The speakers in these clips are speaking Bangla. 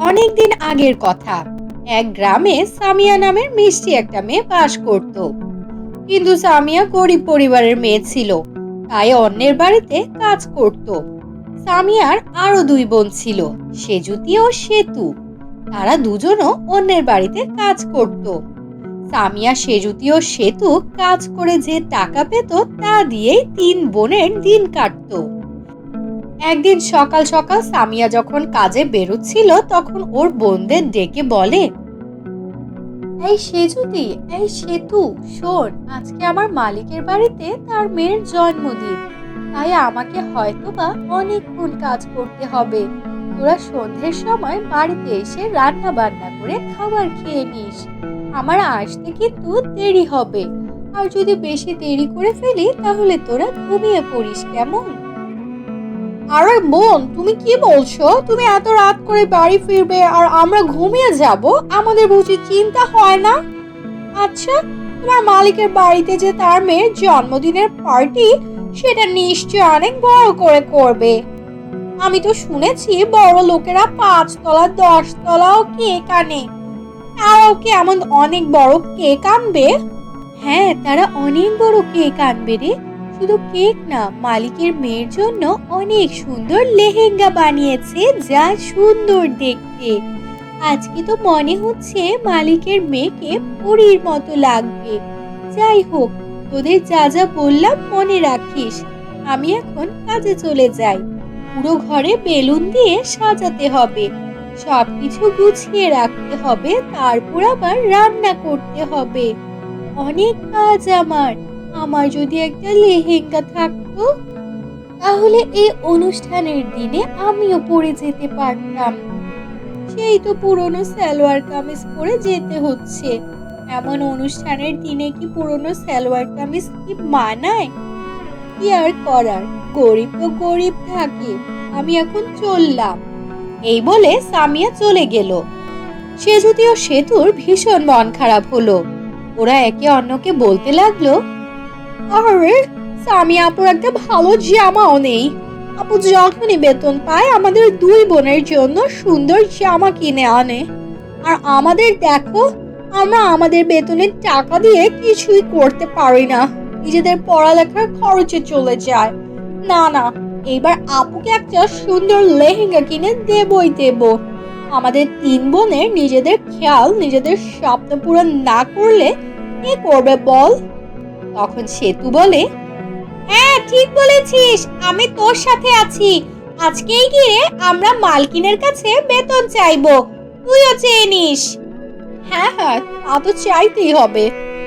অনেক দিন আগের কথা। এক গ্রামে সামিয়া নামের মিষ্টি একটা মেয়ে বাস করত। কিন্তু সামিয়া গরিব পরিবারের মেয়ে ছিল, তাই অন্যের বাড়িতে কাজ করত। সামিয়ার আরও দুই বোন ছিল, সেজুতি ও সেতু। তারা দুজনও অন্যের বাড়িতে কাজ করত। সামিয়া সেজুতি ও সেতু কাজ করে যে টাকা পেত, তা দিয়েই তিন বোনের দিন কাটতো। একদিন সকাল সকাল সামিয়া যখন কাজে বেরোচ্ছিল, তখন ওর বোনদের ডেকে বলে, এই সেজুতি, এই সেতু, শোন, আজকে আমার মালিকের বাড়িতে তার মেয়ের জন্মদিন। তাই আমাকে হয়তোবা অনেকক্ষণ কাজ করতে হবে। তোরা সন্ধ্যের সময় বাড়িতে এসে রান্না বান্না করে খাবার খেয়ে নিস। আমার আসতে কিন্তু দেরি হবে। আর যদি বেশি দেরি করে ফেলি, তাহলে তোরা ঘুমিয়ে পড়িস কেমন? আরে বোন, তুমি কি বলছো? তুমি এত রাত করে বাড়ি ফিরবে আর আমরা ঘুমিয়ে যাব? আমাদের বুঝি চিন্তা হয় না? আচ্ছা তোমার মালিকের বাড়িতে যে তার মেয়ের জন্মদিনের পার্টি সেটা নিশ্চয় অনেক বড় করে করবে। আমি তো শুনেছি বড় লোকেরা পাঁচ তলা দশ তলাও কেক আনে। তারাও কি এমন অনেক বড় কেক আনবে? হ্যাঁ তারা অনেক বড় কেক আনবে রে। শুধু কেক না, মালিকের মেয়ের জন্য অনেক সুন্দর লেহেঙ্গা বানিয়েছে যা সুন্দর দেখতে। আজকে তো মনে হচ্ছে মালিকের মেয়েকে পরীর মতো লাগবে। যাই হোক, তোদের যা যা বললাম মনে রাখিস। আমি এখন কাজে চলে যাই। পুরো ঘরে বেলুন দিয়ে সাজাতে হবে। সব কিছু গুছিয়ে রাখতে হবে, তারপর আবার রান্না করতে হবে। অনেক কাজ আমার। আমার যদি একটা লেহেঙ্গা থাকতো, তাহলে এই অনুষ্ঠানের দিনে আমিও পরে যেতে পারতাম। সেই তো পুরনো সালোয়ার কামিজ পরে যেতে হচ্ছে। এমন অনুষ্ঠানের দিনে কি পুরনো সালোয়ার কামিজ কি মানায়? কি আর করার? গরিব তো গরিব থাকে, আমি এখন চললাম। এই বলে সামিয়া চলে গেল। সে যদিও সেতুর ভীষণ মন খারাপ হলো। ওরা একে অন্যকে বলতে লাগল আরে সামিয়া আপুর একটা ভালো জামাও নেই। আপু যখনই বেতন পায়, আমাদের দুই বোনের জন্য সুন্দর জামা কিনে আনে। আর আমাদের দেখো, আমরা আমাদের বেতনের টাকা দিয়ে কিছুই করতে পারি না। নিজেদের পড়ালেখার খরচে চলে যায়। না না, এবার আপুকে একটা সুন্দর লেহেঙ্গা কিনে দেবই দেব। আমাদের তিন বোনের নিজেদের খেয়াল, নিজেদের স্বপ্ন পূরণ না করলে কে করবে বল? তখন সেতু বলে হ্যাঁ ঠিক বলেছিস, আমি তোর সাথে আছি। আজকেই গিয়ে আমরা মালকিনের কাছে বেতন চাইব। তুইও চেয়ে নিস। হ্যাঁ হ্যাঁ তা তো চাইতেই হবে।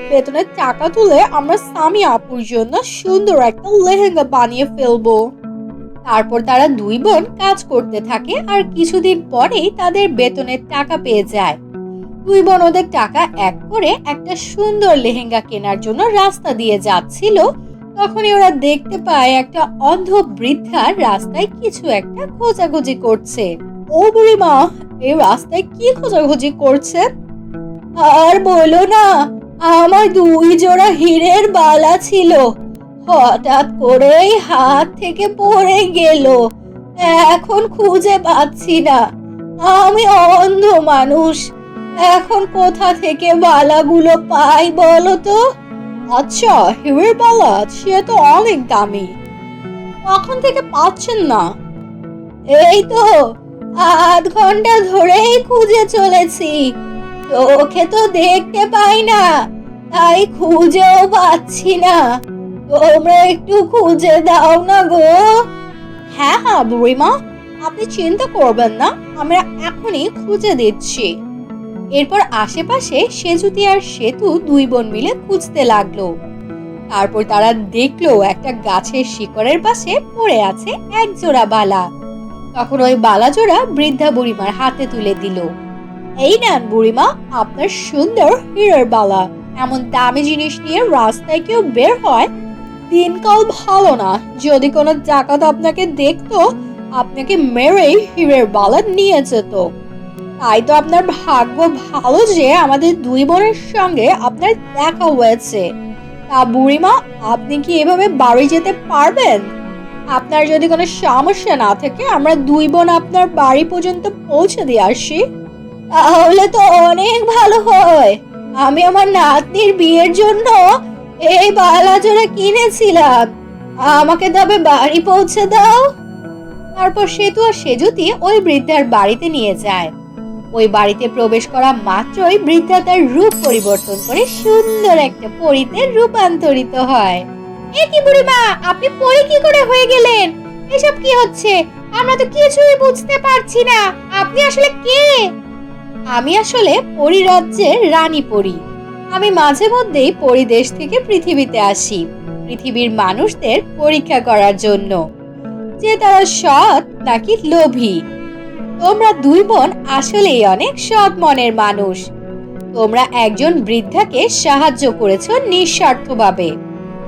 বেতনের টাকা তুলে আমরা স্বামী আপুর জন্য সুন্দর একটা লেহেঙ্গা বানিয়ে ফেলব। তারপর তারা দুই বোন কাজ করতে থাকে আর কিছুদিন পরেই তাদের বেতনের টাকা পেয়ে যায়। দুই বোন ওদের টাকা এক করে একটা সুন্দর লেহেঙ্গা কেনার জন্য রাস্তা দিয়ে যাচ্ছিল। তখনই ওরা দেখতে পায় একটা অন্ধ বৃদ্ধা রাস্তায় কিছু একটা খোঁজাখুঁজি করছে। ও বুড়িমা এই রাস্তায় কি খোঁজাখুঁজি করছে? আর বলো না, আমার দুই জোড়া হীরের বালা ছিল। হঠাৎ করেই হাত থেকে পড়ে গেল। এখন খুঁজে পাচ্ছি না। আমি অন্ধ মানুষ। এখন কোথা থেকে বালাগুলো পাই বলো তো? আচ্ছা হিরের বালা, সে তো অনেক দামি। কখন থেকে পাচ্ছেন না? এই তো, আধ ঘণ্টা ধরেই খুঁজে চলেছি। চোখে তো দেখতে পাই না, তাই খুঁজেও পাচ্ছি না। তোমরা একটু খুঁজে দাও না গো। হ্যাঁ হ্যাঁ বুড়িমা, আপনি চিন্তা করবেন না, আমরা এখনই খুঁজে দিচ্ছি। এরপর আশেপাশে সেজুতি আর সেতু দুই বোন মিলে খুঁজতে লাগল। তারপর তারা দেখল একটা গাছের শিকড়ের পাশে পড়ে আছে এক জোড়া বালা। তখন ওই বালা জোড়া বৃদ্ধা বুড়িমার হাতে তুলে দিল। এই নেন বুড়িমা, আপনার সুন্দর হীরের বালা। এমন দামি জিনিস নিয়ে রাস্তায় কেউ বের হয়? দিনকাল ভালো না। যদি কোনো ডাকাত আপনাকে দেখতো, আপনাকে মেরেই হীরের বালা নিয়ে যেত। তাই তো আপনার ভাগ্য ভালো যে আমাদের দুই বোনের সঙ্গে আপনার দেখা হয়েছে। তা বুড়িমা, আপনি কি এভাবে বাড়ি যেতে পারবেন? আপনার যদি কোনো সমস্যা না থাকে, আমরা দুই বোন আপনার বাড়ি পর্যন্ত পৌঁছে দিয়ে আসি। তাহলে তো অনেক ভালো হয়। আমি আমার নাতনির বিয়ের জন্য এই বালাজোড়া কিনেছিলাম। আমাকে তবে বাড়ি পৌঁছে দাও। তারপর সেতু আর সেজুতি ওই বৃদ্ধার বাড়িতে নিয়ে যায়। ওই বাড়িতে প্রবেশ করা মাত্রই বৃদ্ধা তার রূপ পরিবর্তন করে সুন্দর একটা পরীতে রূপান্তরিত হয়। এ কি বুড়িমা আপনি পরি কি করে হয়ে গেলেন? এসব কি হচ্ছে? আমরা তো কিছুই বুঝতে পারছি না। আপনি আসলে কে? আমি আসলে পরিরাজ্যের রানী পরি। আমি মাঝে মধ্যেই পরিদেশ থেকে পৃথিবীতে আসি, পৃথিবীর মানুষদের পরীক্ষা করার জন্য। যে তারা সৎ নাকি লোভী তোমরা দুই বোন আসলেই অনেক সৎ মনের মানুষ। তোমরা একজন বৃদ্ধাকে সাহায্য করেছ নিঃস্বার্থভাবে।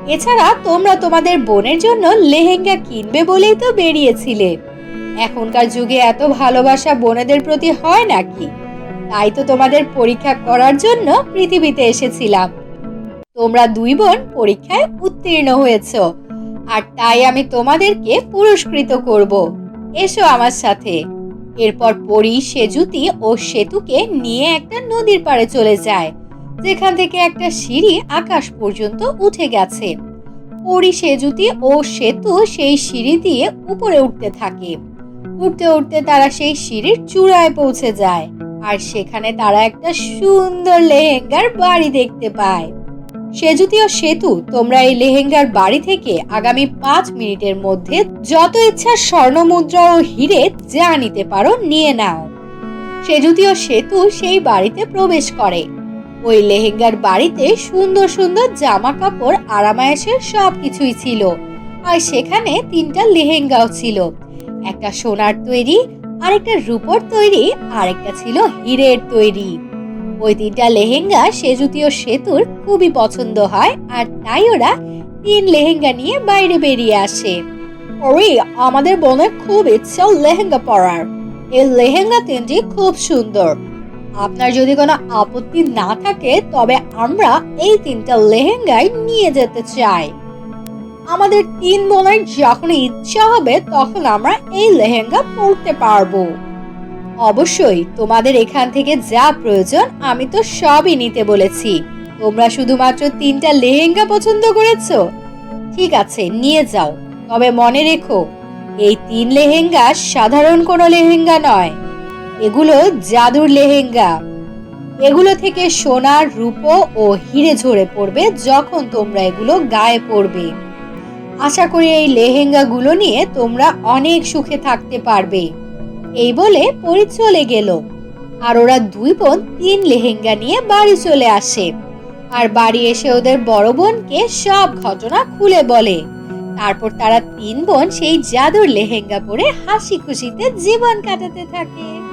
এছাড়া তোমরা তোমাদের বোনের জন্য লেহেঙ্গা কিনবে বলেই তো বেরিয়েছিলে। এখনকার যুগে এত ভালোবাসা বোনেদের প্রতি হয় নাকি? তাই তো তোমাদের পরীক্ষা করার জন্য পৃথিবীতে এসেছিলাম। তোমরা দুই বোন পরীক্ষায় উত্তীর্ণ হয়েছ, আর তাই আমি তোমাদেরকে পুরস্কৃত করব। এসো আমার সাথে। এরপর পরি সেজুতি ও সেতুকে নিয়ে একটা নদীর পাড়ে চলে যায়, যেখান থেকে একটা সিঁড়ি আকাশ পর্যন্ত উঠে গেছে। পরি সেজুতি ও সেতু সেই সিঁড়ি দিয়ে উপরে উঠতে থাকে। উঠতে উঠতে তারা সেই সিঁড়ির চূড়ায় পৌঁছে যায়, আর সেখানে তারা একটা সুন্দর লেহেঙ্গার বাড়ি দেখতে পায়। সেজুতি ও সেতু, তোমরা এই লেহেঙ্গার বাড়ি থেকে আগামী পাঁচ মিনিটের মধ্যে যত ইচ্ছা স্বর্ণ মুদ্রা ও হিরে যা নিতে পারো নিয়ে নাও। সেজুতি ও সেতু সেই বাড়িতে প্রবেশ করে। ওই লেহেঙ্গার বাড়িতে সুন্দর সুন্দর জামা কাপড় আরামায়েশের সব কিছুই ছিল। আর সেখানে তিনটা লেহেঙ্গাও ছিল। একটা সোনার তৈরি, আরেকটা রূপোর তৈরি, আরেকটা ছিল হীরের তৈরি। ওই তিনটা লেহেঙ্গা সেজুতি ও সেতুর খুবই পছন্দ হয়, আর তাই ওরা তিন লেহেঙ্গা নিয়ে বাইরে বেরিয়ে আসে। ওরে আমাদের বোনের খুব ইচ্ছা লেহেঙ্গা পরার। এই লেহেঙ্গা তিনটি খুব সুন্দর। আপনার যদি কোনো আপত্তি না থাকে, তবে আমরা এই তিনটা লেহেঙ্গাই নিয়ে যেতে চাই। আমাদের তিন বোনের যখন ইচ্ছা হবে, তখন আমরা এই লেহেঙ্গা পরতে পারব। অবশ্যই তোমাদের এখান থেকে যা প্রয়োজন আমি তো সবই নিতে বলেছি। তোমরা শুধুমাত্র তিনটা লেহেঙ্গা পছন্দ করেছ? ঠিক আছে, নিয়ে যাও। তবে মনে রেখো, এই তিন লেহেঙ্গা সাধারণ কোনো লেহেঙ্গা নয়। এগুলো জাদুর লেহেঙ্গা। এগুলো থেকে সোনার রূপো ও হিরে ঝরে পড়বে যখন তোমরা এগুলো গায়ে পরবে আশা করি এই লেহেঙ্গাগুলো নিয়ে তোমরা অনেক সুখে থাকতে পারবে। এই বলে পরি চলে গেল। আর ওরা দুই বোন তিন লেহেঙ্গা নিয়ে বাড়ি চলে আসে। আর বাড়ি এসে ওদের বড় বোনকে সব ঘটনা খুলে বলে। তারপর তারা তিন বোন সেই জাদুর লেহেঙ্গা পরে হাসি খুশিতে জীবন কাটাতে থাকে।